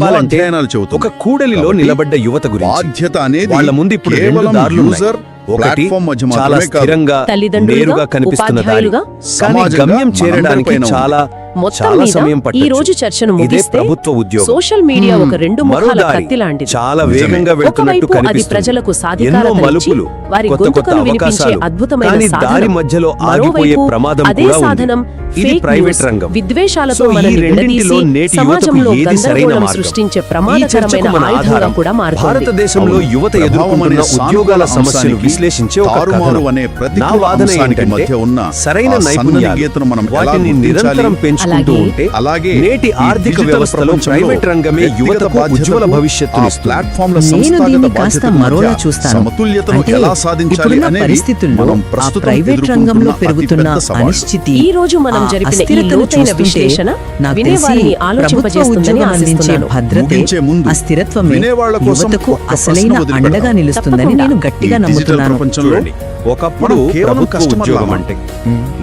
చెప్పాలంటే. ఒక కూడలిలో నిలబడ్డ యువత గురించి బాధ్యత అనేది వాళ్ళ ముందు ఇప్పుడు రెండు దారులున్నాయి. యూజర్ ఒకటి ప్లాట్ఫామ్ మధ్య చాలా. స్థిరంగా నేరుగా కనిపిస్తున్న దారి కానీ గమ్యం చేరడానికి. చాలా మొత్తం చాలా మీద ఈ. రోజు చర్చను ముగిస్తే ప్రభుత్వ ఉద్యోగం సోషల్ మీడియా ఒక రెండు ముఖాల కత్తి లాంటిది చాలా. వేగంగా వెళ్తున్నట్టు అది ప్రజలకు మలుపులు వారి కొత్త కొత్త గొంతుకను వినిపించే అద్భుతమైన. దారి మధ్యలో ఆగిపోయే ప్రమాదం అదే కూడా ఉంది సాధనం ఇది ప్రైవేట్ రంగం విద్వేషాలతో సో ఈ మనల్ని రెండింటిలో విడదీసి నేటి సమాజంలో యువతకు ఏది సరైన గందరగోళం మార్గం? సృష్టించే ప్రమాదకరమైన మన ఆయుధంగా ఆధారం కూడా మారుతుంది భారతదేశంలో. యువత ఎదుర్కొంటున్న ఉద్యోగాల సమస్యలు విశ్లేషించే ఒక కథనం. అనే ప్రతికూల నా వాదన ఏంటంటే మధ్య ఉన్న సరైన నైపుణ్యాలు మనం ఎలా వాటిని? నిరంతరం పెంచుకుంటూ అలాగే- ఉంటే అలాగే నేటి ఈ ఆర్థిక వ్యవస్థలో ప్రైవేట్ రంగమే యువతకు ఉజ్వల ప్లాట్ఫామ్ల సంస్థాగత బాధ్యతల మరోలా చూస్తాను సమతుల్యతను ఎలా సాధించాలి అనేది పరిస్థితుల్లో మనం ఆ ప్రస్తుతం ప్రైవేట్ రంగంలో పెరుగుతున్న. అనిశ్చితి ఈ రోజు మనం జరిపిన లోతైన విశ్లేషణ నాకు వినేవారిని తెలిసి ప్రభుత్వ ఆలోచింపజేస్తుందని ఉద్యోగం అందించే. భద్రతే యువతకు అసలైన. అండగా నిలుస్తుందని. నేను గట్టిగా నమ్ముతున్నాను ఒకప్పుడు ప్రభుత్వ? ఉద్యోగం అంటే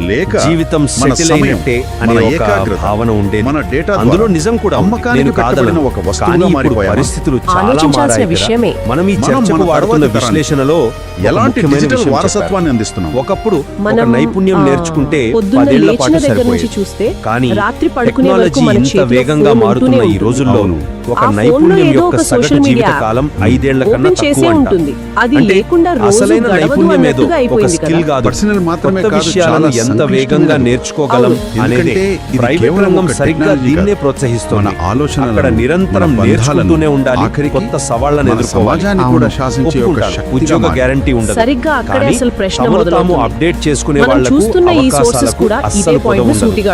లేక జీవితం సెటిల్ అయినట్టే మన అనే ఒక ఏకాగ్రత, భావన ఉండేది మన డేటా అందులో నిజం కూడా నేను కాదలను ఒక వస్తువుగా కానీ ఇప్పుడు మారిపోయామా? పరిస్థితులు చాలా మారాయి. విషయమే. మనం ఈ చర్చకు వాడుతున్న విశ్లేషణలో ఎలాంటి డిజిటల్ వారసత్వాన్ని అందిస్తున్నాం. ఒకప్పుడు ఒక మనం నైపుణ్యం నేర్చుకుంటే పదేళ్ళ పాటు సరిపోయేది చూస్తే కానీ రాత్రి పడుకునే వరకు టెక్నాలజీ మన ఇంత వేగంగా మారుతున్న ఈ రోజుల్లో అవును. ఒక నైపుణ్యం యొక్క ఒక సగటు సోషల్ జీవిత మీడియా కాలం ఐదేళ్ళ కన్నా తక్కువ. ఉంటుంది. అది లేకుండా అసలైన నైపుణ్యం ఏదో ఒక స్కిల్ కదా. మాత్రమే విషయాలను చాలా ఎంత వేగంగా. నేర్చుకోగలం. అనేది ప్రైవేట్ రంగం సరిగ్గా దీన్నే మన ఆలోచనలను, అక్కడ నిరంతరం నేర్చుకుంటూనే ఉండాలి. కొత్త సవాళ్ళను ఎదుర్కోవాలి. కూడా శాసించే ఉద్యోగ గ్యారంటీ ఉండదు. సరిగ్గా అక్కడే అసలు ప్రశ్న తాము. అప్డేట్ చేసుకునే సోర్సెస్ అవకాశాలకు కూడా ఇదే అస్సలు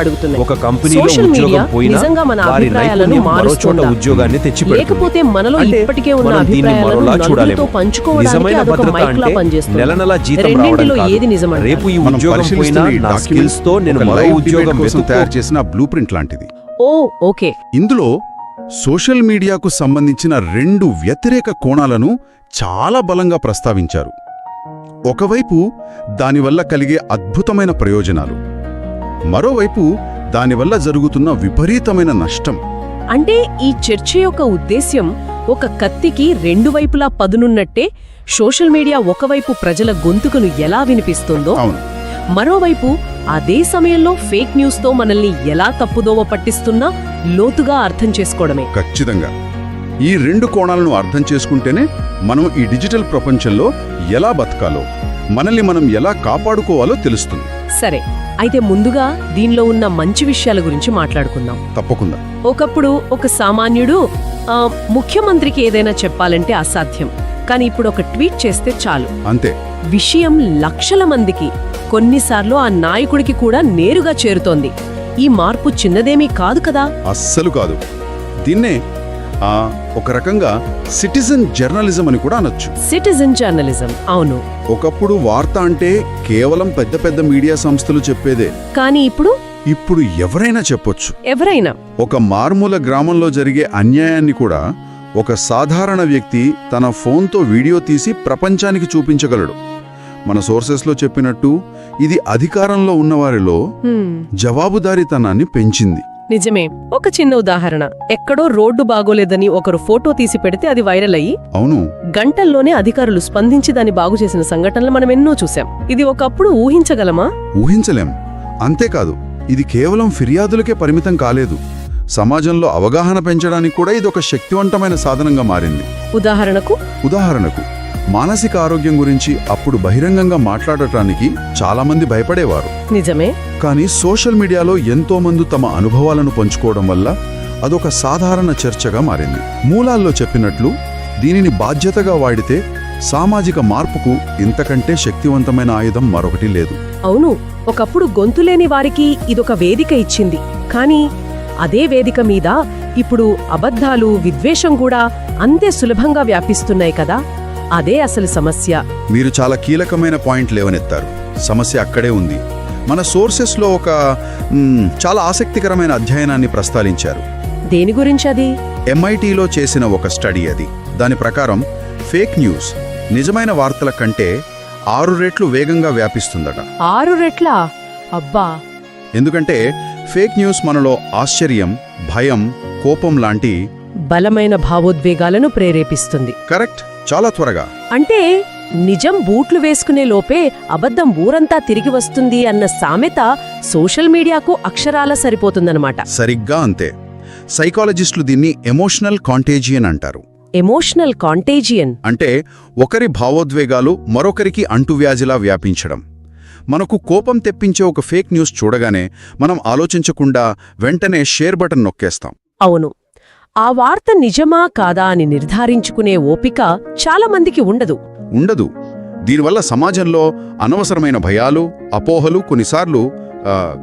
అడుగుతున్నాయి. ఒక కంపెనీలో ఉద్యోగం పోయినా నిజంగా మన వారి అభిప్రాయాలను నైపుణ్యం మరో చోట మారుస్తుందా? ఉద్యోగాన్ని తెచ్చిపెడుతుంది లేకపోతే మనలో ఇప్పటికే ఉన్న అభిప్రాయాలను. పంచుకోవడానికి నిజమైన అదొక పనిచేస్తుంది. నెల నెల జీతం రావడం ఏది? రేపు ఈ ఉద్యోగం పోయినా నా స్కిల్స్తో నేను మరో ఉద్యోగం కోసం తయారు చేసిన బ్లూ ప్రింట్ లాంటిది. ఓ ఓకే. ఇందులో సోషల్ మీడియాకు సంబంధించిన రెండు వ్యతిరేక కోణాలను చాలా బలంగా ప్రస్తావించారు. ఒకవైపు దానివల్ల కలిగే అద్భుతమైన ప్రయోజనాలు. మరోవైపు దానివల్ల జరుగుతున్న విపరీతమైన నష్టం. అంటే ఈ చర్చ యొక్క ఉద్దేశ్యం ఒక కత్తికి రెండు వైపులా పదునున్నట్టే సోషల్ మీడియా ఒకవైపు ప్రజల గొంతుకును ఎలా వినిపిస్తుందో అవును. మరోవైపు అదే సమయంలో ఫేక్ న్యూస్తో మనల్ని ఎలా తప్పుదోవ పట్టిస్తున్నా లోతుగా అర్థం చేసుకోవడమే. ఖచ్చితంగా. ఈ రెండు కోణాలను అర్థం చేసుకుంటేనే మనం ఈ డిజిటల్ ప్రపంచంలో ఎలా బతకాలో మనల్ని మనం ఎలా కాపాడుకోవాలో తెలుస్తుంది. సరే అయితే ముందుగా దీనిలో ఉన్న మంచి విషయాల గురించి మాట్లాడుకుందాం. తప్పకుండా. ఒకప్పుడు ఒక సామాన్యుడు ముఖ్యమంత్రికి ఏదైనా చెప్పాలంటే అసాధ్యం. కానీ ఇప్పుడు ఒక ట్వీట్ చేస్తే చాలు. అంతే. విషయం లక్షల మందికి కొన్నిసార్లు ఆ నాయకుడికి కూడా నేరుగా చేరుతోంది. ఈ మార్పు చిన్నదేమీ కాదు కదా? అస్సలు కాదు. దీన్నే ఒక రకంగా సిటిజన్ జర్నలిజం అని కూడా అనొచ్చు. సిటిజన్ జర్నలిజం అవును. ఒకప్పుడు వార్త అంటే కేవలం పెద్ద పెద్ద మీడియా సంస్థలు చెప్పేదే. కానీ ఇప్పుడు? ఇప్పుడు ఎవరైనా చెప్పొచ్చు. ఎవరైనా? ఒక మారుమూల గ్రామంలో జరిగే అన్యాయాన్ని కూడా ఒక సాధారణ వ్యక్తి తన ఫోన్తో వీడియో తీసి ప్రపంచానికి చూపించగలడు. మన సోర్సెస్లో చెప్పినట్టు ఇది అధికారంలో ఉన్నవారిలో జవాబుదారీతనాన్ని పెంచింది. నిజమే. ఒక చిన్న ఉదాహరణ. ఎక్కడో రోడ్డు బాగోలేదని ఒకరు ఫోటో తీసి పెడితే అది వైరల్ అయ్యి అవును. గంటల్లోనే అధికారులు స్పందించి దాన్ని బాగు చేసిన సంఘటనలు మనం ఎన్నో చూసాం ఇది ఒకప్పుడు ఊహించగలమా? ఊహించలేం. అంతేకాదు ఇది కేవలం ఫిర్యాదులకే పరిమితం కాలేదు. సమాజంలో అవగాహన పెంచడానికి కూడా ఇది ఒక శక్తివంతమైన సాధనంగా మారింది. ఉదాహరణకు? ఉదాహరణకు మానసిక ఆరోగ్యం గురించి అప్పుడు బహిరంగంగా మాట్లాడటానికి చాలామంది భయపడేవారు. నిజమే. కానీ సోషల్ మీడియాలో ఎంతో మంది తమ అనుభవాలను పంచుకోవడం వల్ల అదొక సాధారణ చర్చగా మారింది. మూలాల్లో చెప్పినట్లు దీనిని బాధ్యతగా వాడితే సామాజిక మార్పుకు ఇంతకంటే శక్తివంతమైన ఆయుధం మరొకటి లేదు. అవును ఒకప్పుడు గొంతులేని వారికి ఇదొక వేదిక ఇచ్చింది. కానీ అదే వేదిక మీద ఇప్పుడు అబద్ధాలు విద్వేషం కూడా అంతే సులభంగా వ్యాపిస్తున్నాయి కదా. అదే అసలు సమస్య. మీరు చాలా కీలకమైన పాయింట్ లేవనెత్తారు. సమస్య అక్కడే ఉంది. మన సోర్సెస్లో ఒక చాలా ఆసక్తికరమైన అధ్యయనాన్ని ప్రస్తావించారు. దేని గురించి అది? ఎంఐటిలో చేసిన ఒక స్టడీ అది. దాని ప్రకారం ఫేక్ న్యూస్ నిజమైన వార్తల కంటే ఆరు రెట్లు వేగంగా వ్యాపిస్తుందట. ఆరు రెట్లా? అబ్బా! ఎందుకంటే ఫేక్ న్యూస్ మనలో ఆశ్చర్యం భయం కోపం లాంటి బలమైన భావోద్వేగాలను ప్రేరేపిస్తుంది. కరెక్ట్. చాలా త్వరగా. అంటే నిజం బూట్లు వేసుకునే లోపే అబద్ధం ఊరంతా తిరిగి వస్తుంది అన్న సామెత సోషల్ మీడియాకు అక్షరాల సరిపోతుందన్నమాట. సరిగ్గా అంతే. సైకాలజిస్టులు దీన్ని ఎమోషనల్ కాంటేజియన్ అంటారు. Emotional contagion. అంటే ఒకరి భావోద్వేగాలు మరొకరికి అంటువ్యాధిలా వ్యాపించడం. మనకు కోపం తెప్పించే ఒక ఫేక్ న్యూస్ చూడగానే మనం ఆలోచించకుండా వెంటనే షేర్ బటన్ నొక్కేస్తాం. అవును. ఆ వార్త నిజమా కాదా అని నిర్ధారించుకునే ఓపిక చాలా మందికి ఉండదు. ఉండదు. దీనివల్ల సమాజంలో అనవసరమైన భయాలు అపోహలు కొన్నిసార్లు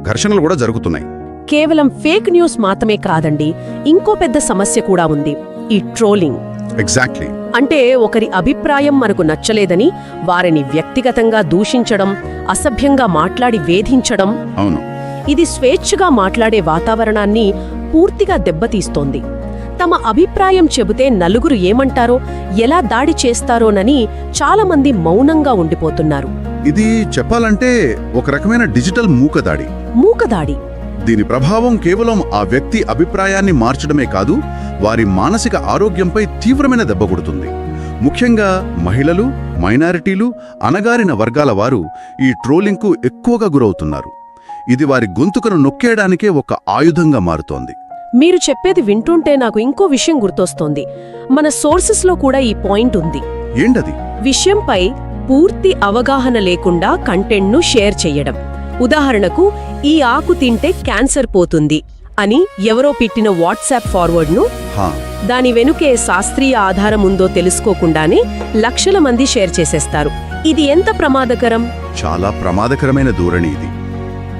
ఘర్షణలు కూడా జరుగుతున్నాయి. కేవలం ఫేక్ న్యూస్ మాత్రమే కాదండి ఇంకో పెద్ద సమస్య కూడా ఉంది. ఈ ట్రోలింగ్. ఎగ్జాక్ట్లీ. అంటే ఒకరి అభిప్రాయం మనకు నచ్చలేదని వారిని వ్యక్తిగతంగా దూషించడం అసభ్యంగా మాట్లాడి వేధించడం. అవును. ఇది స్వేచ్ఛగా మాట్లాడే వాతావరణాన్ని పూర్తిగా దెబ్బతీస్తోంది. తమ అభిప్రాయం చెబితే నలుగురు ఏమంటారో ఎలా దాడి చేస్తారోనని చాలామంది మౌనంగా ఉండిపోతున్నారు. ఇది చెప్పాలంటే ఒక రకమైన డిజిటల్ మూకదాడి. మూకదాడి. దీని ప్రభావం కేవలం ఆ వ్యక్తి అభిప్రాయాన్ని మార్చడమే కాదు వారి మానసిక ఆరోగ్యంపై తీవ్రమైన దెబ్బ కొడుతుంది. ముఖ్యంగా మహిళలు మైనారిటీలు అణగారిన వర్గాల వారు ఈ ట్రోలింగ్కు ఎక్కువగా గురవుతున్నారు. ఇది వారి గొంతుకను నొక్కేయడానికే ఒక ఆయుధంగా మారుతోంది. మీరు చెప్పేది వింటుంటే నాకు ఇంకో విషయం గుర్తొస్తోంది. మన సోర్సెస్లో కూడా ఈ పాయింట్ ఉంది. ఏంటది? విషయంపై పూర్తి అవగాహన లేకుండా కంటెంట్ను షేర్ చెయ్యడం. ఉదాహరణకు ఈ ఆకు తింటే క్యాన్సర్ పోతుంది అని ఎవరో పెట్టిన వాట్సాప్ ఫార్వర్డ్ను దాని వెనుకే శాస్త్రీయ ఆధారం ఉందో తెలుసుకోకుండానే లక్షల మంది షేర్ చేసేస్తారు. ఇది ఎంత ప్రమాదకరం? చాలా ప్రమాదకరమైన ధోరణి ఇది.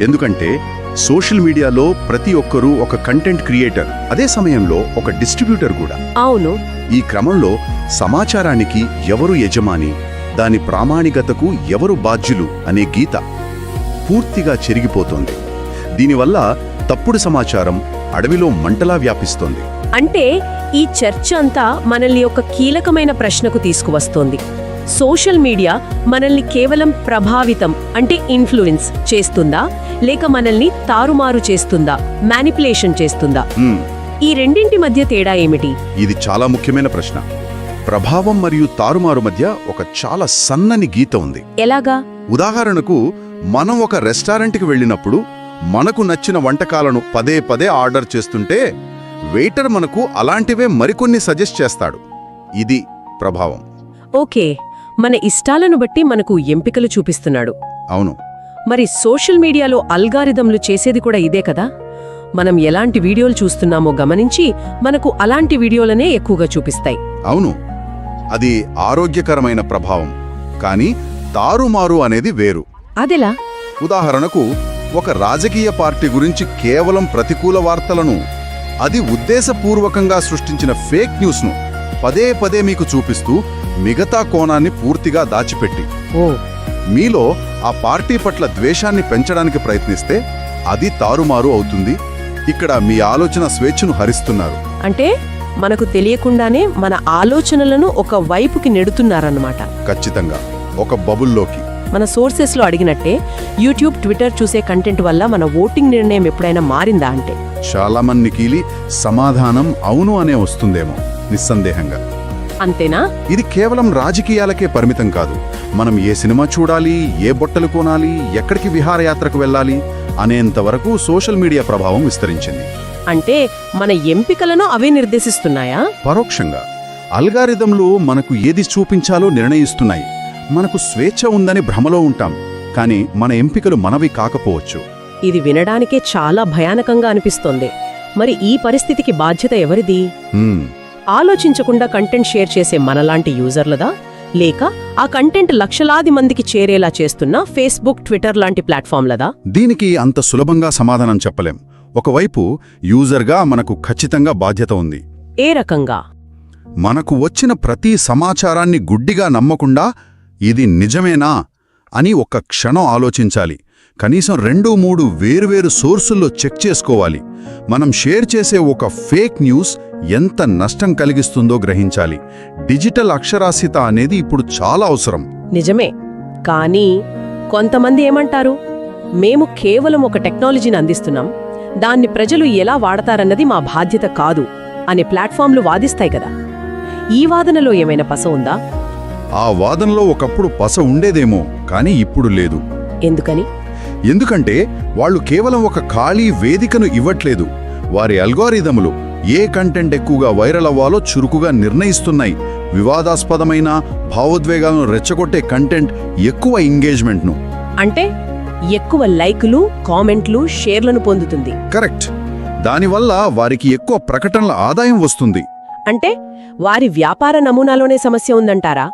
ఎందుకంటే సోషల్ మీడియాలో ప్రతి ఒక్కరూ ఒక కంటెంట్ క్రియేటర్ అదే సమయంలో ఒక డిస్ట్రిబ్యూటర్ కూడా. అవును. ఈ క్రమంలో సమాచారానికి ఎవరు యజమాని దాని ప్రామాణికతకు ఎవరు బాధ్యులు అనే గీత పూర్తిగా చెరిగిపోతోంది. దీనివల్ల తప్పుడు సమాచారం అడవిలో మంటలా వ్యాపిస్తోంది. అంటే ఈ చర్చ అంతా మనల్ని ఒక కీలకమైన ప్రశ్నకు తీసుకువస్తోంది. సోషల్ మీడియా మనల్ని కేవలం ప్రభావితం అంటే ఇన్ఫ్లుయెన్స్ చేస్తుందా? లేక మనల్ని తారుమారు చేస్తుందా? మ్యానిపులేషన్ చేస్తుందా? ఈ రెండింటి మధ్య తేడా ఏమిటి? ఇది చాలా ముఖ్యమైన ప్రశ్న. ప్రభావం మరియు తారుమారు మధ్య ఒక చాలా సన్నని గీత ఉంది. ఎలాగా? ఉదాహరణకు మనం ఒక రెస్టారెంట్కి వెళ్ళినప్పుడు మనకు నచ్చిన వంటకాలను పదే పదే ఆర్డర్ చేస్తుంటే వెయిటర్ మనకు అలాంటివే మరికొన్ని సజెస్ట్ చేస్తాడు. ఇది ప్రభావం. ఓకే. మన ఇష్టాలను బట్టి మనకు ఎంపికలు చూపిస్తున్నాడు. అవును. మరి సోషల్ మీడియాలో అల్గారిథంలు చేసేది కూడా ఇదే కదా? మనం ఎలాంటి వీడియోలు చూస్తున్నామో గమనించి మనకు అలాంటి వీడియోలనే ఎక్కువగా చూపిస్తాయి. అవును. అది ఆరోగ్యకరమైన ప్రభావం. కానీ తారుమారు అనేది వేరు. అదెలా? ఉదాహరణకు ఒక రాజకీయ పార్టీ గురించి కేవలం ప్రతికూల వార్తలను అది ఉద్దేశపూర్వకంగా సృష్టించిన ఫేక్ న్యూస్ను పదే పదే మీకు చూపిస్తూ మిగతా కోణాన్ని పూర్తిగా దాచిపెట్టి. ఓ. మీలో ఆ పార్టీ పట్ల ద్వేషాన్ని పెంచడానికి ప్రయత్నిస్తే అది తారుమారు అవుతుంది. ఇక్కడ మీ ఆలోచన స్వేచ్ఛను హరిస్తున్నారు. అంటే మనకు తెలియకుండానే మన ఆలోచనలను ఒక వైపుకి నెడుతున్నారన్నమాట. ఖచ్చితంగా. ఒక బబుల్లోకి. మన సోర్సెస్లో అడిగినట్టే యూట్యూబ్ ట్విట్టర్ చూసే కంటెంట్ వల్ల మన ఓటింగ్ నిర్ణయం ఎప్పుడైనా మారిందా అంటే? చాలా మందికి సమాధానం అవును అనే వస్తుందేమో. నిస్సందేహంగా. అంతేనా? ఇది కేవలం రాజకీయాలకే పరిమితం కాదు. మనం ఏ సినిమా చూడాలి ఏ బొట్టలు కొనాలి ఎక్కడికి విహారయాత్రకు వెళ్ళాలి అనేంత వరకు సోషల్ మీడియా ప్రభావం విస్తరించింది. అంటే మన ఎంపికలను అవే నిర్దేశిస్తున్నాయా? పరోక్షంగా. అల్గారిథంలు మనకు ఏది చూపించాలో నిర్ణయిస్తున్నాయి. మనకు స్వేచ్ఛ ఉందని భ్రమలో ఉంటాం. కానీ మన ఎంపికలు మనవి కాకపోవచ్చు. ఇది వినడానికే చాలా భయానకంగా అనిపిస్తోంది. మరి ఈ పరిస్థితికి బాధ్యత ఎవరిది? ఆలోచించకుండా కంటెంట్ షేర్ చేసే మనలాంటి యూజర్లదా? లేక ఆ కంటెంట్ లక్షలాది మందికి చేరేలా చేస్తున్న ఫేస్బుక్ ట్విట్టర్ లాంటి ప్లాట్ఫామ్లదా దీనికి అంత సులభంగా సమాధానం చెప్పలేం. ఒకవైపు యూజర్గా మనకు ఖచ్చితంగా బాధ్యత ఉంది. ఏ రకంగా? మనకు వచ్చిన ప్రతి సమాచారాన్ని గుడ్డిగా నమ్మకుండా ఇది నిజమేనా అని ఒక్క క్షణం ఆలోచించాలి. కనీసం రెండు మూడు వేర్వేరు సోర్సుల్లో చెక్ చేసుకోవాలి. మనం షేర్ చేసే ఒక ఫేక్ న్యూస్ ఎంత నష్టం కలిగిస్తుందో గ్రహించాలి. డిజిటల్ అక్షరాస్యత అనేది ఇప్పుడు చాలా అవసరం. నిజమే. కానీ కొంతమంది ఏమంటారు? మేము కేవలం ఒక టెక్నాలజీని అందిస్తున్నాం. దాన్ని ప్రజలు ఎలా వాడతారన్నది మా బాధ్యత కాదు అనే ప్లాట్ఫామ్లు వాదిస్తాయి కదా. ఈ వాదనలో ఏమైనా పస ఉందా? ఆ వాదనలో ఒకప్పుడు పస ఉండేదేమో కానీ ఇప్పుడు లేదు. ఎందుకని? ఎందుకంటే వాళ్ళు కేవలం ఒక ఖాళీ వేదికను ఇవ్వట్లేదు. వారి అల్గారిథములు ఏ కంటెంట్ ఎక్కువగా వైరల్ అవ్వాలో చురుకుగా నిర్ణయిస్తున్నాయి. వివాదాస్పదమైన భావోద్వేగాలను రెచ్చగొట్టే కంటెంట్ ఎక్కువ ఎంగేజ్మెంట్ను. అంటే ఎక్కువ లైకులు కామెంట్లు షేర్లను పొందుతుంది. కరెక్ట్. దానివల్ల వారికి ఎక్కువ ప్రకటనల ఆదాయం వస్తుంది. అంటే వారి వ్యాపార నమూనాలోనే సమస్య ఉందంటారా?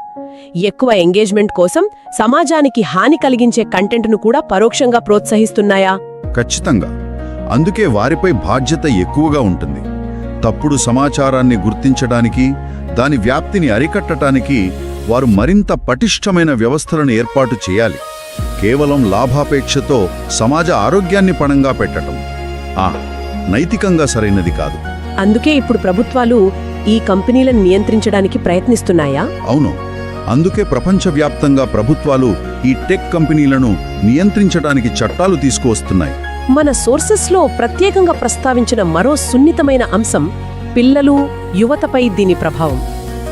ఎక్కువ ఎంగేజ్మెంట్ కోసం సమాజానికి హాని కలిగించే కంటెంట్ను కూడా పరోక్షంగా ప్రోత్సహిస్తున్నాయా? ఖచ్చితంగా. అందుకే వారిపై బాధ్యత ఎక్కువగా ఉంటుంది. తప్పుడు సమాచారాన్ని గుర్తించడానికి దాని వ్యాప్తిని అరికట్టడానికి వారు మరింత పటిష్టమైన వ్యవస్థలను ఏర్పాటు చేయాలి. కేవలం లాభాపేక్షతో సమాజ ఆరోగ్యాన్ని పణంగా పెట్టటం. ఆ నైతికంగా సరైనది కాదు. అందుకే ఇప్పుడు ప్రభుత్వాలు ఈ కంపెనీలను నియంత్రించడానికి ప్రయత్నిస్తున్నాయా? అవును. అందుకే ప్రపంచవ్యాప్తంగా ప్రభుత్వాలు ఈ టెక్ కంపెనీలను నియంత్రించడానికి చట్టాలు తీసుకువస్తున్నాయి. మన సోర్సెస్లో ప్రత్యేకంగా ప్రస్తావించిన మరో సున్నితమైన అంశం పిల్లలు యువతపై దీని ప్రభావం.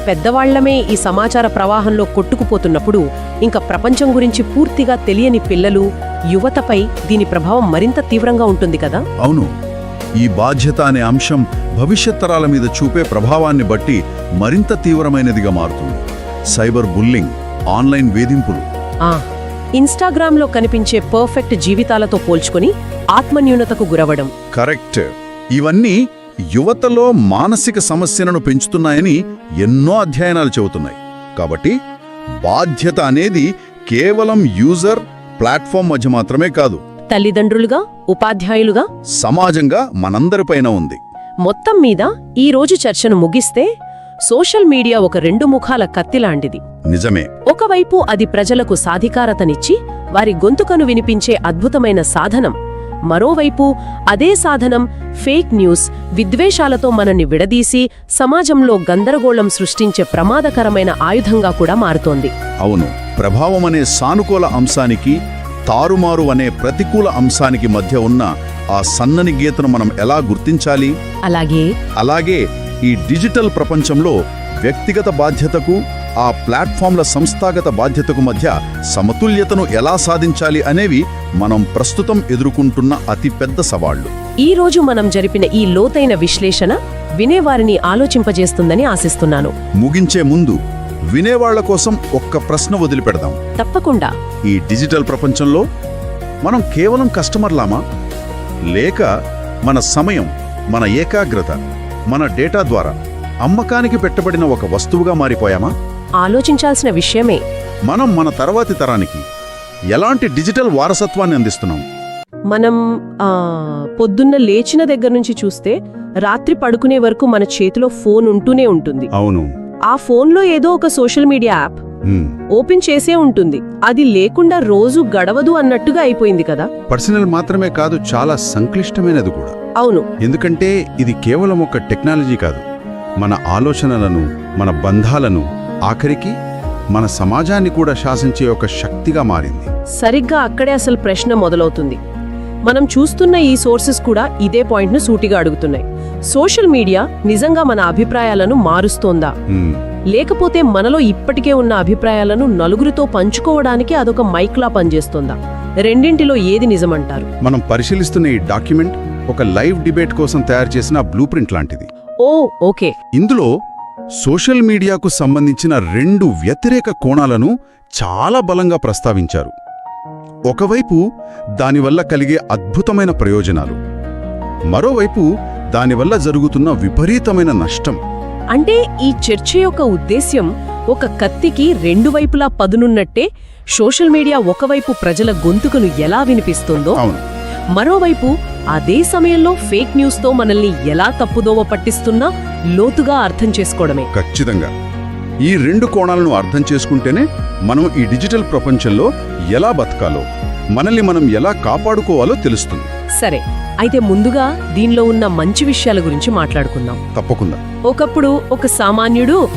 పెద్దవాళ్ళమే ఈ సమాచార ప్రవాహంలో కొట్టుకుపోతున్నప్పుడు ఇంకా ప్రపంచం గురించి పూర్తిగా తెలియని పిల్లలు యువతపై దీని ప్రభావం మరింత తీవ్రంగా ఉంటుంది కదా? అవును. ఈ బాధ్యత అనే అంశం భవిష్యత్ తరాల మీద చూపే ప్రభావాన్ని బట్టి మరింత తీవ్రమైనదిగా మారుతుంది. సైబర్ బుల్లింగ్ ఆన్లైన్ వేధింపులు. ఇన్స్టాగ్రామ్లో కనిపించే పర్ఫెక్ట్ జీవితాలతో పోల్చుకొని ఆత్మన్యూనతకు గురవడం. కరెక్ట్. ఇవన్నీ యువతలో మానసిక సమస్యలను పెంచుతున్నాయని ఎన్నో అధ్యయనాలు చెబుతున్నాయి. కాబట్టి బాధ్యత అనేది కేవలం యూజర్ ప్లాట్ఫామ్ మధ్య మాత్రమే కాదు. తల్లిదండ్రులుగా ఉపాధ్యాయులుగా సమాజంగా మనందరిపైన ఉంది. మొత్తం మీద ఈ రోజు చర్చను ముగిస్తే సోషల్ మీడియా ఒక రెండు ముఖాల కత్తి లాంటిది. నిజమే. ఒకవైపు అది ప్రజలకు సాధికారతనిచ్చి వారి గొంతుకను వినిపించే అద్భుతమైన సాధనం. మరోవైపు అదే సాధనం ఫేక్ న్యూస్ విద్వేషాలతో మనల్ని విడదీసి సమాజంలో గందరగోళం సృష్టించే ప్రమాదకరమైన ఆయుధంగా కూడా మారుతోంది. అవును. ప్రభావం అనే సానుకూల అంశానికి తారుమారు అనే ప్రతికూల అంశానికి మధ్య ఉన్న ఆ సన్నని గీతను మనం ఎలా గుర్తించాలి? అలాగే. అలాగే ఈ డిజిటల్ ప్రపంచంలో వ్యక్తిగత బాధ్యతకు ఆ ప్లాట్ఫామ్ల సంస్థాగత బాధ్యతకు మధ్య సమతుల్యతను ఎలా సాధించాలి అనేవి మనం ప్రస్తుతం ఎదుర్కొంటున్న అతిపెద్ద సవాళ్ళు. ఈ రోజు మనం జరిపిన ఈ లోతైన విశ్లేషణ వినేవారిని ఆలోచింపజేస్తుందని ఆశిస్తున్నాను. ముగించే ముందు వినేవాళ్ళ కోసం ఒక్క ప్రశ్న వదిలిపెడదాం. తప్పకుండా. ఈ డిజిటల్ ప్రపంచంలో మనం కేవలం కస్టమర్లామా? లేక మన సమయం మన ఏకాగ్రత? మన డేటా ద్వారా అమ్మకానికి పెట్టబడిన ఒక వస్తువుగా మారిపోయామా? ఆలోచించాల్సిన విషయమే. మనం మన తర్వాతి తరానికి ఎలాంటి డిజిటల్ వారసత్వాన్ని అందిస్తున్నాం? మనం పొద్దున్న లేచిన దగ్గర నుంచి చూస్తే రాత్రి పడుకునే వరకు మన చేతిలో ఫోన్ ఉంటూనే ఉంటుంది. అవును. ఆ ఫోన్లో ఏదో ఒక సోషల్ మీడియా యాప్ ఓపెన్ చేసే ఉంటుంది. అది లేకుండా రోజు గడవదు అన్నట్టుగా అయిపోయింది కదా. పర్సనల్ మాత్రమే కాదు చాలా సంక్లిష్టమైనది కూడా. అవును. ఎందుకంటే ఇది కేవలం ఒక టెక్నాలజీ కాదు. మన ఆలోచనలను మన బంధాలను ఆఖరికి మన సమాజాన్ని కూడా శాసించే ఒక శక్తిగా మారింది. సరిగ్గా అక్కడే అసలు ప్రశ్న మొదలవుతుంది. మనం చూస్తున్న ఈ సోర్సెస్ కూడా ఇదే పాయింట్ను సూటిగా అడుగుతున్నాయి. సోషల్ మీడియా నిజంగా మన అభిప్రాయాలను మారుస్తోందా? లేకపోతే మనలో ఇప్పటికే ఉన్న అభిప్రాయాలను నలుగురితో పంచుకోవడానికి అదొక మైక్లా పనిచేస్తోందా? రెండింటిలో ఏది నిజమంటారు? మనం పరిశీలిస్తున్న ఈ డాక్యుమెంట్ ఒక లైవ్ డిబేట్ కోసం తయారు చేసిన బ్లూ ప్రింట్ లాంటిది. ఓ ఓకే. ఇందులో సోషల్ మీడియాకు సంబంధించిన రెండు వ్యతిరేక కోణాలను చాలా బలంగా ప్రస్తావించారు. ఒకవైపు దానివల్ల కలిగే అద్భుతమైన ప్రయోజనాలు మరోవైపు దానివల్ల జరుగుతున్న విపరీతమైన నష్టం. అంటే ఈ చర్చ యొక్క ఉద్దేశ్యం ఒక కత్తికి రెండు వైపులా పదునున్నట్టే సోషల్ మీడియా ఒకవైపు ప్రజల గొంతుకను ఎలా వినిపిస్తుందో అవును. మరోవైపు అదే సమయంలో ఫేక్ న్యూస్తో మనల్ని ఎలా తప్పుదోవ పట్టిస్తున్నా లోతుగా అర్థం చేసుకోవడమే. ఖచ్చితంగా. ఈ రెండు కోణాలను అర్థం చేసుకుంటేనే మనం ఈ డిజిటల్ ప్రపంచంలో ఎలా బతకాలో మనల్ని మనం ఎలా కాపాడుకోవాలో తెలుస్తుంది. సరే అయితే ముందుగా దీనిలో ఉన్న మంచి విషయాల గురించి మాట్లాడుకుందాం. తప్పకుండా. ఒకప్పుడు ఒక సామాన్యుడు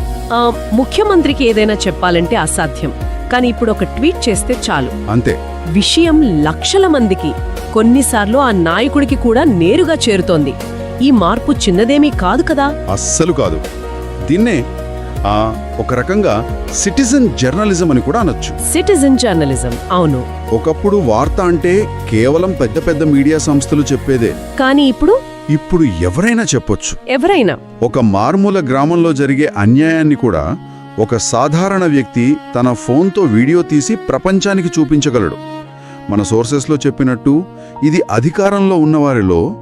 ముఖ్యమంత్రికి ఏదైనా చెప్పాలంటే అసాధ్యం. కానీ ఇప్పుడు ఒక ట్వీట్ చేస్తే చాలు. అంతే. విషయం లక్షల మందికి కొన్నిసార్లు ఆ నాయకుడికి కూడా నేరుగా చేరుతోంది. ఈ మార్పు చిన్నదేమీ కాదు కదా? అస్సలు కాదు. దీన్నే ఆ, ఒక రకంగా సిటిజన్ జర్నలిజం అని కూడా అనొచ్చు. సిటిజన్ జర్నలిజం అవును. ఒకప్పుడు వార్త అంటే కేవలం పెద్ద పెద్ద మీడియా సంస్థలు చెప్పేదే. కానీ ఇప్పుడు? ఇప్పుడు ఎవరైనా చెప్పొచ్చు. ఎవరైనా? ఒక మారుమూల గ్రామంలో జరిగే అన్యాయాన్ని కూడా ఒక సాధారణ వ్యక్తి తన ఫోన్తో వీడియో తీసి ప్రపంచానికి చూపించగలడు. మన సోర్సెస్లో చెప్పినట్టు ఇది అధికారంలో ఉన్నవారిలో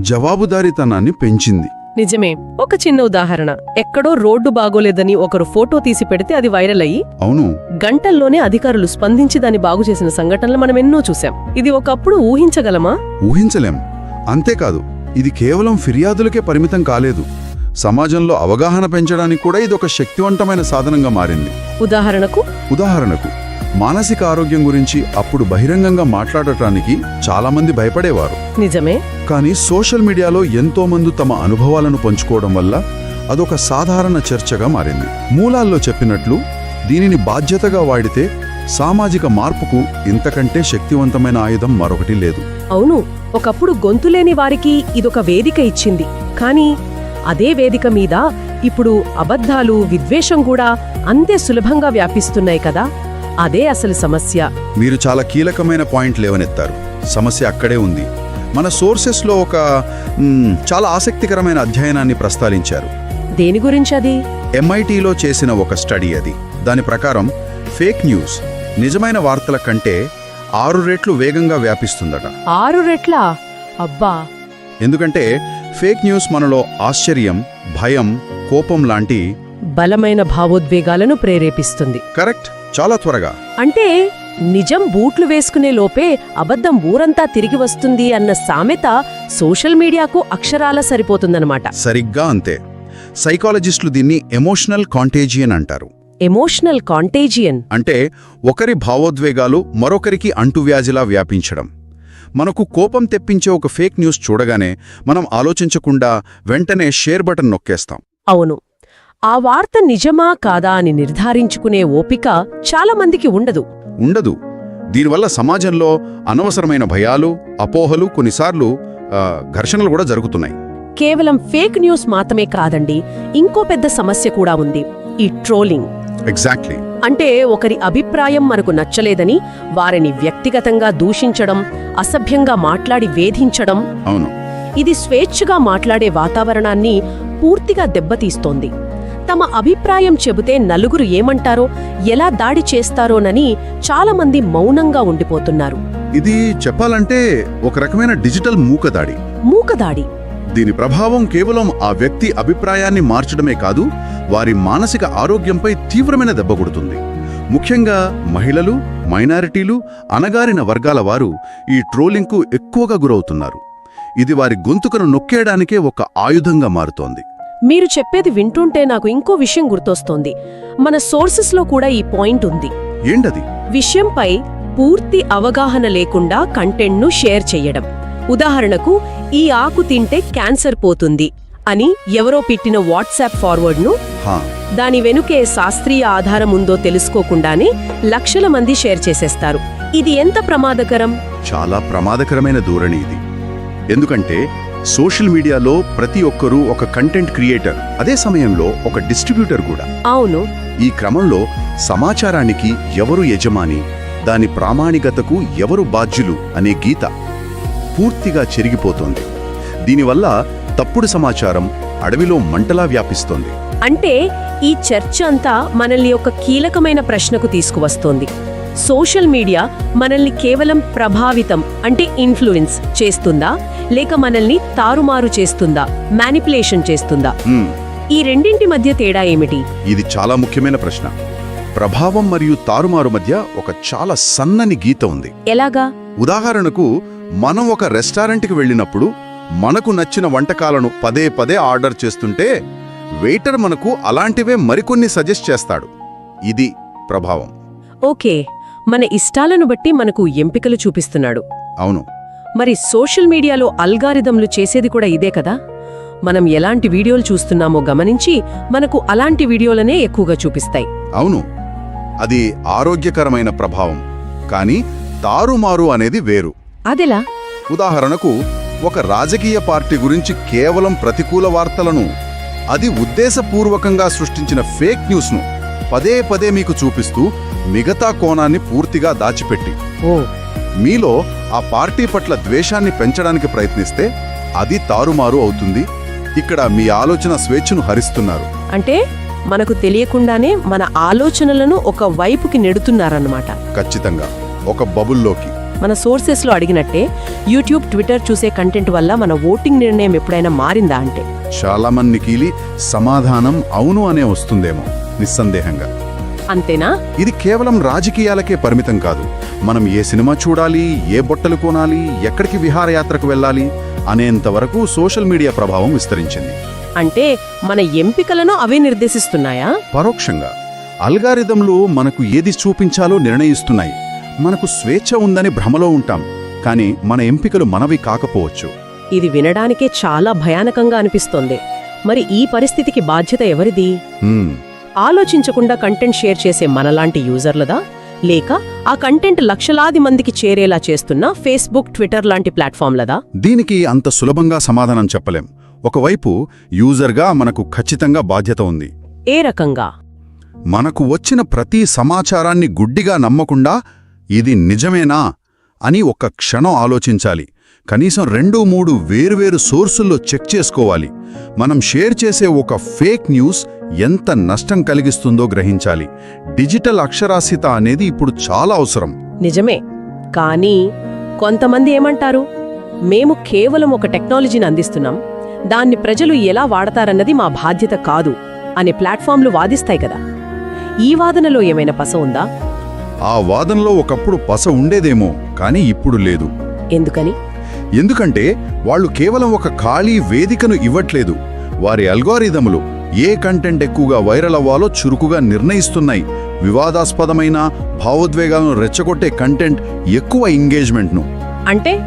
జవాబుదారీతనాన్ని పెంచింది. నిజమే. ఒక చిన్న ఉదాహరణ. ఎక్కడో రోడ్డు బాగోలేదని ఒకరు ఫోటో తీసి పెడితే అది వైరల్ అయ్యి అవును. గంటల్లోనే అధికారులు స్పందించి దాన్ని బాగు చేసిన సంఘటనలు మనం ఎన్నో చూసాం ఇది ఒకప్పుడు ఊహించగలమా? ఊహించలేం. అంతేకాదు ఇది కేవలం ఫిర్యాదులకే పరిమితం కాలేదు. సమాజంలో అవగాహన పెంచడానికి కూడా ఇది ఒక శక్తివంతమైన సాధనంగా మారింది. ఉదాహరణకు? ఉదాహరణకు మానసిక ఆరోగ్యం గురించి అప్పుడు బహిరంగంగా మాట్లాడటానికి చాలామంది భయపడేవారు. నిజమే. కానీ సోషల్ మీడియాలో ఎంతో మంది తమ అనుభవాలను పంచుకోవడం వల్ల అదొక సాధారణ చర్చగా మారింది. మూలాల్లో చెప్పినట్లు దీనిని బాధ్యతగా వాడితే సామాజిక మార్పుకు ఇంతకంటే శక్తివంతమైన ఆయుధం మరొకటి లేదు. అవును ఒకప్పుడు గొంతులేని వారికి ఇదొక వేదిక ఇచ్చింది. కానీ అదే వేదిక మీద ఇప్పుడు అబద్ధాలు విద్వేషం కూడా అంతే సులభంగా వ్యాపిస్తున్నాయి కదా? అదే అసలు సమస్య. మీరు చాలా కీలకమైన పాయింట్ లేవనెత్తారు. సమస్య అక్కడే ఉంది. మన సోర్సెస్లో ఒక చాలా ఆసక్తికరమైన అధ్యయనాన్ని ప్రస్తావించారు. దేని గురించి అది? ఎంఐటిలో చేసిన ఒక స్టడీ అది. దాని ప్రకారం ఫేక్ న్యూస్ నిజమైన వార్తల కంటే ఆరు రెట్లు వేగంగా వ్యాపిస్తుందట. ఆరు రెట్లా? అబ్బా! ఎందుకంటే ఫేక్ న్యూస్ మనలో ఆశ్చర్యం భయం కోపం లాంటి బలమైన భావోద్వేగాలను ప్రేరేపిస్తుంది. కరెక్ట్ చాలా త్వరగా. అంటే నిజం బూట్లు వేసుకునే లోపే అబద్ధం ఊరంతా తిరిగి వస్తుంది అన్న సామెత సోషల్ మీడియాకు అక్షరాల సరిపోతుందన్నమాట. సరిగ్గా అంతే. సైకాలజిస్టులు దీన్ని ఎమోషనల్ కాంటేజియన్ అంటారు. Emotional contagion. అంటే ఒకరి భావోద్వేగాలు మరొకరికి అంటువ్యాధిలా వ్యాపించడం. మనకు కోపం తెప్పించే ఒక ఫేక్ న్యూస్ చూడగానే మనం ఆలోచించకుండా వెంటనే షేర్ బటన్ నొక్కేస్తాం. అవును. ఆ వార్త నిజమా కాదా అని నిర్ధారించుకునే ఓపిక చాలా మందికి ఉండదు. ఉండదు. దీనివల్ల సమాజంలో అనవసరమైన భయాలు అపోహలు కొన్నిసార్లు ఘర్షణలు కూడా జరుగుతున్నాయి. కేవలం ఫేక్ న్యూస్ మాత్రమే కాదండి ఇంకో పెద్ద సమస్య కూడా ఉంది. ఈ ట్రోలింగ్. ఎగ్జాక్ట్లీ. అంటే ఒకరి అభిప్రాయం మనకు నచ్చలేదని వారిని వ్యక్తిగతంగా దూషించడం అసభ్యంగా మాట్లాడి వేధించడం. అవును. ఇది స్వేచ్ఛగా మాట్లాడే వాతావరణాన్ని పూర్తిగా దెబ్బతీస్తోంది. తమ అభిప్రాయం చెబితే నలుగురు ఏమంటారో ఎలా దాడి చేస్తారోనని చాలామంది మౌనంగా ఉండిపోతున్నారు. ఇది చెప్పాలంటే ఒక రకమైన డిజిటల్ మూకదాడి మూకదాడి దీని ప్రభావం కేవలం ఆ వ్యక్తి అభిప్రాయాన్ని మార్చడమే కాదు వారి మానసిక ఆరోగ్యంపై తీవ్రమైన దెబ్బ కొడుతుంది. ముఖ్యంగా మహిళలు మైనారిటీలు అణగారిన వర్గాల వారు ఈ ట్రోలింగ్కు ఎక్కువగా గురవుతున్నారు. ఇది వారి గొంతుకను నొక్కేయడానికే ఒక ఆయుధంగా మారుతోంది. మీరు చెప్పేది వింటుంటే నాకు ఇంకో విషయం గుర్తొస్తోంది. మన సోర్సెస్లో కూడా ఈ పాయింట్ ఉంది. ఏంటది? విషయంపై పూర్తి అవగాహన లేకుండా కంటెంట్ను షేర్ చెయ్యడం ఉదాహరణకు ఈ ఆకు తింటే క్యాన్సర్ పోతుంది. అని ఎవరో పెట్టిన వాట్సాప్ ఫార్వర్డ్ను దాని వెనుకే శాస్త్రీయ ఆధారం ఉందో తెలుసుకోకుండానే లక్షల మంది షేర్ చేసేస్తారు. ఇది ఎంత ప్రమాదకరం? చాలా ప్రమాదకరమైన ధోరణి ఇది. ఎందుకంటే సోషల్ మీడియాలో ప్రతి ఒక్కరూ ఒక కంటెంట్ క్రియేటర్ అదే సమయంలో ఒక డిస్ట్రిబ్యూటర్ కూడా. అవును. ఈ క్రమంలో సమాచారానికి ఎవరు యజమాని దాని ప్రామాణికతకు ఎవరు బాధ్యులు అనే గీత పూర్తిగా చెరిగిపోతోంది. దీనివల్ల తప్పుడు సమాచారం అడవిలో మంటలా వ్యాపిస్తోంది. అంటే ఈ చర్చ అంతా మనల్ని ఒక కీలకమైన ప్రశ్నకు తీసుకువస్తోంది. సోషల్ మీడియా మనల్ని కేవలం ప్రభావితం అంటే ఇన్ఫ్లుయెన్స్ చేస్తుందా? లేక మనల్ని తారుమారు చేస్తుందా? మ్యానిపులేషన్ చేస్తుందా? ఈ రెండింటి మధ్య తేడా ఏమిటి? ఇది చాలా ముఖ్యమైన ప్రశ్న. ప్రభావం మరియు తారుమారు మధ్య ఒక చాలా సన్నని గీత ఉంది. ఎలాగా? ఉదాహరణకు మనం ఒక రెస్టారెంట్కి వెళ్ళినప్పుడు మనకు నచ్చిన వంటకాలను పదే పదే ఆర్డర్ చేస్తుంటే వెయిటర్ మనకు అలాంటివే మరికొన్ని సజెస్ట్ చేస్తాడు. ఇది ప్రభావం. ఓకే. మన ఇష్టాలను బట్టి మనకు ఎంపికలు చూపిస్తున్నాడు. అవును. మరి సోషల్ మీడియాలో అల్గారిథంలు చేసేది కూడా ఇదే కదా? మనం ఎలాంటి వీడియోలు చూస్తున్నామో గమనించి మనకు అలాంటి వీడియోలనే ఎక్కువగా చూపిస్తాయి. అవును. అది ఆరోగ్యకరమైన ప్రభావం. కానీ తారుమారు అనేది వేరు. అదెలా? ఉదాహరణకు ఒక రాజకీయ పార్టీ గురించి కేవలం ప్రతికూల వార్తలను అది ఉద్దేశపూర్వకంగా సృష్టించిన ఫేక్ న్యూస్ను పదే పదే మీకు చూపిస్తూ మిగతా కోణాన్ని పూర్తిగా దాచిపెట్టి. ఓ. మీలో ఆ పార్టీ పట్ల ద్వేషాన్ని పెంచడానికి ప్రయత్నిస్తే అది తారుమారు అవుతుంది. ఇక్కడ మీ ఆలోచన స్వేచ్ఛను హరిస్తున్నారు. అంటే మనకు తెలియకుండానే మన ఆలోచనలను ఒక వైపుకి నెడుతున్నారన్నమాట. ఖచ్చితంగా. ఒక బబుల్లోకి. మన సోర్సెస్లో అడిగినట్టే యూట్యూబ్ ట్విట్టర్ చూసే కంటెంట్ వల్ల మన ఓటింగ్ నిర్ణయం ఎప్పుడైనా మారిందా అంటే. చాలా మందికి సమాధానం అవును అనే వస్తుందేమో నిస్సందేహంగా. అంతేనా? ఇది కేవలం రాజకీయాలకే పరిమితం కాదు. మనం ఏ సినిమా చూడాలి ఏ బొట్టలు కొనాలి ఎక్కడికి విహారయాత్రకు వెళ్ళాలి అనేంత వరకు సోషల్ మీడియా ప్రభావం విస్తరించింది. అంటే మన ఎంపికలను అవే నిర్దేశిస్తున్నాయా? పరోక్షంగా అల్గారిథంలు మనకు ఏది చూపించాలో నిర్ణయిస్తున్నాయి. మనకు స్వేచ్ఛ ఉందని భ్రమలో ఉంటాం కానీ మన ఎంపికలు మనవి కాకపోవచ్చు. ఇది వినడానికే చాలా భయానకంగా అనిపిస్తోంది. మరి ఈ పరిస్థితికి బాధ్యత ఎవరిది? ఆలోచించకుండా కంటెంట్ షేర్ చేసే మనలాంటి యూజర్లదా? లేక ఆ కంటెంట్ లక్షలాది మందికి చేరేలా చేస్తున్న ఫేస్బుక్ ట్విట్టర్ లాంటి ప్లాట్ఫామ్లదా? దీనికి అంత సులభంగా సమాధానం చెప్పలేం. ఒకవైపు యూజర్గా మనకు ఖచ్చితంగా బాధ్యత ఉంది. ఏ రకంగా? మనకు వచ్చిన ప్రతి సమాచారాన్ని గుడ్డిగా నమ్మకుండా ఇది నిజమేనా అని ఒక్క క్షణం ఆలోచించాలి. కనీసం రెండు మూడు వేరువేరు సోర్సుల్లో చెక్ చేసుకోవాలి. మనం షేర్ చేసే ఒక ఫేక్ న్యూస్ ఎంత నష్టం కలిగిస్తుందో గ్రహించాలి. డిజిటల్ అక్షరాస్యత అనేది ఇప్పుడు చాలా అవసరం. నిజమే. కానీ కొంతమంది ఏమంటారు? మేము కేవలం ఒక టెక్నాలజీని అందిస్తున్నాం. దాన్ని ప్రజలు ఎలా వాడతారన్నది మా బాధ్యత కాదు అనే ప్లాట్ఫామ్లు వాదిస్తాయి కదా. ఈ వాదనలో ఏమైనా పస ఉందా? ఆ వాదనలో ఒకప్పుడు పస ఉండేదేమో కానీ ఇప్పుడు లేదు. ఎందుకని? ఎందుకంటే వాళ్ళు కేవలం ఒక ఖాళీ వేదికను ఇవ్వట్లేదు. వారి అల్గోరిథములు ఏ కంటెంట్ ఎక్కువగా వైరల్ అవ్వాలో చురుకుగా నిర్ణయిస్తున్నాయి. వివాదాస్పదమైన భావోద్వేగాలను రెచ్చగొట్టే కంటెంట్ ఎక్కువ ఎంగేజ్మెంట్ను. అంటే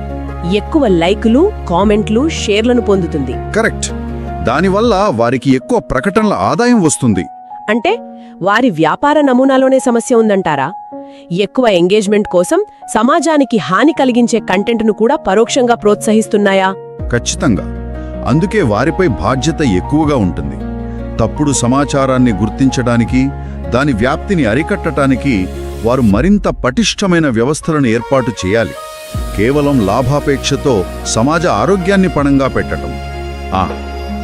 ఎక్కువ లైకులు కామెంట్లు షేర్లను పొందుతుంది. కరెక్ట్. దానివల్ల వారికి ఎక్కువ ప్రకటనల ఆదాయం వస్తుంది. అంటే వారి వ్యాపార నమూనాలోనే సమస్య ఉందంటారా? ఎక్కువ ఎంగేజ్మెంట్ కోసం సమాజానికి హాని కలిగించే కంటెంట్ను కూడా పరోక్షంగా ప్రోత్సహిస్తున్నాయా? ఖచ్చితంగా. అందుకే వారిపై బాధ్యత ఎక్కువగా ఉంటుంది. తప్పుడు సమాచారాన్ని గుర్తించడానికి దాని వ్యాప్తిని అరికట్టడానికి వారు మరింత పటిష్టమైన వ్యవస్థలను ఏర్పాటు చేయాలి. కేవలం లాభాపేక్షతో సమాజ ఆరోగ్యాన్ని పణంగా పెట్టడం ఆ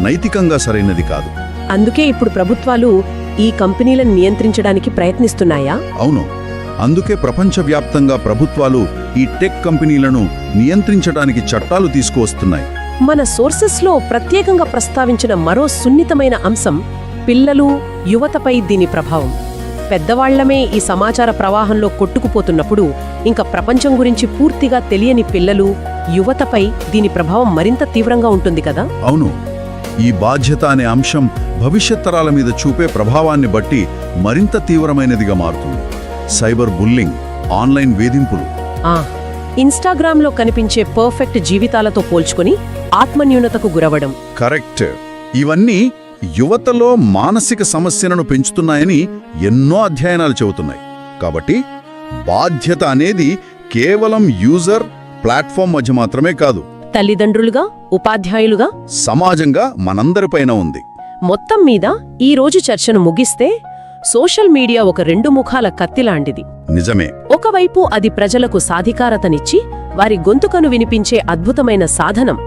నైతికంగా సరైనది కాదు. అందుకే ఇప్పుడు ప్రభుత్వాలు ఈ కంపెనీలను నియంత్రించడానికి ప్రయత్నిస్తున్నాయా? అవును. అందుకే ప్రపంచవ్యాప్తంగా ప్రభుత్వాలు ఈ టెక్ కంపెనీలను నియంత్రించడానికి చట్టాలు తీసుకువస్తున్నాయి. మన సోర్సెస్లో ప్రత్యేకంగా ప్రస్తావించిన మరో సున్నితమైన అంశం పిల్లలు యువతపై దీని ప్రభావం. పెద్దవాళ్ళమే ఈ సమాచార ప్రవాహంలో కొట్టుకుపోతున్నప్పుడు ఇంకా ప్రపంచం గురించి పూర్తిగా తెలియని పిల్లలు యువతపై దీని ప్రభావం మరింత తీవ్రంగా ఉంటుంది కదా? అవును. ఈ బాధ్యత అనే అంశం భవిష్యత్ తరాల మీద చూపే ప్రభావాన్ని బట్టి మరింత తీవ్రమైనదిగా మారుతుంది. సైబర్ బుల్లింగ్ ఆన్లైన్ వేధింపులు. ఆ ఇన్స్టాగ్రామ్లో కనిపించే పర్ఫెక్ట్ జీవితాలతో పోల్చుకొని ఆత్మన్యూనతకు గురవడం కరెక్ట్. ఇవన్నీ యువతలో మానసిక సమస్యలను పెంచుతున్నాయని ఎన్నో అధ్యయనాలు చెబుతున్నాయి. కాబట్టి బాధ్యత అనేది కేవలం యూజర్ ప్లాట్ఫామ్ మధ్య మాత్రమే కాదు. తల్లిదండ్రులుగా ఉపాధ్యాయులుగా? సమాజంగా మనందరిపైన ఉంది. మొత్తం మీద ఈ రోజు చర్చను ముగిస్తే సోషల్ మీడియా ఒక రెండు ముఖాల కత్తిలాంటిది. నిజమే. ఒకవైపు అది ప్రజలకు సాధికారతనిచ్చి వారి గొంతుకను వినిపించే అద్భుతమైన సాధనం.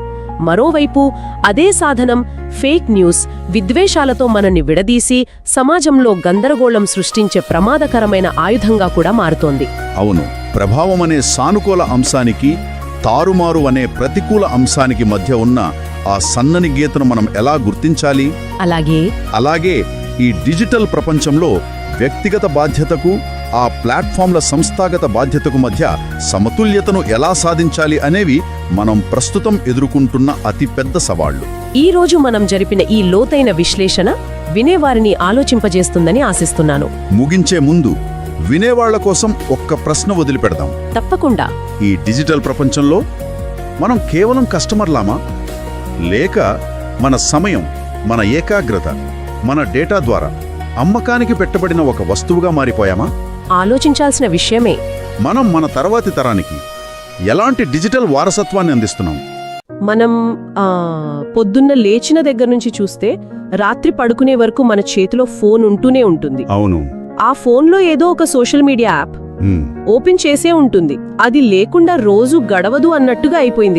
మరోవైపు అదే సాధనం ఫేక్ న్యూస్ విద్వేషాలతో మనల్ని విడదీసి సమాజంలో గందరగోళం సృష్టించే ప్రమాదకరమైన ఆయుధంగా కూడా మారుతోంది. అవును. ప్రభావం అనే సానుకూల అంశానికి తారుమారు అనే ప్రతికూల అంశానికి మధ్య ఉన్న ఆ సన్నని గీతను మనం ఎలా గుర్తించాలి? అలాగే. అలాగే ఈ డిజిటల్ ప్రపంచంలో వ్యక్తిగత బాధ్యతకు ఆ ప్లాట్ఫామ్ల సంస్థాగత బాధ్యతకు మధ్య సమతుల్యతను ఎలా సాధించాలి అనేవి మనం ప్రస్తుతం ఎదుర్కొంటున్న అతిపెద్ద సవాళ్ళు. ఈ రోజు మనం జరిపిన ఈ లోతైన విశ్లేషణ వినేవారిని ఆలోచింపజేస్తుందని ఆశిస్తున్నాను. ముగించే ముందు వినేవాళ్ళ కోసం ఒక్క ప్రశ్న వదిలిపెడదాం. తప్పకుండా. ఈ డిజిటల్ ప్రపంచంలో మనం కేవలం కస్టమర్లామా? లేక మన సమయం మన ఏకాగ్రత మన డేటా ద్వారా అమ్మకానికి పెట్టబడిన ఒక వస్తువుగా మారిపోయామా? ఆలోచించాల్సిన విషయమే. మనం మన తర్వాతి తరానికి ఎలాంటి డిజిటల్ వారసత్వాన్ని అందిస్తున్నాం? మనం పొద్దున్న లేచిన దగ్గర నుంచి చూస్తే రాత్రి పడుకునే వరకు మన చేతిలో ఫోన్ ఉంటూనే ఉంటుంది. అవును. ఆ ఫోన్లో ఏదో ఒక సోషల్ మీడియా యాప్. ఓపెన్ చేసే ఉంటుంది అది లేకుండా రోజు గడవదు అన్నట్టుగా అయిపోయింది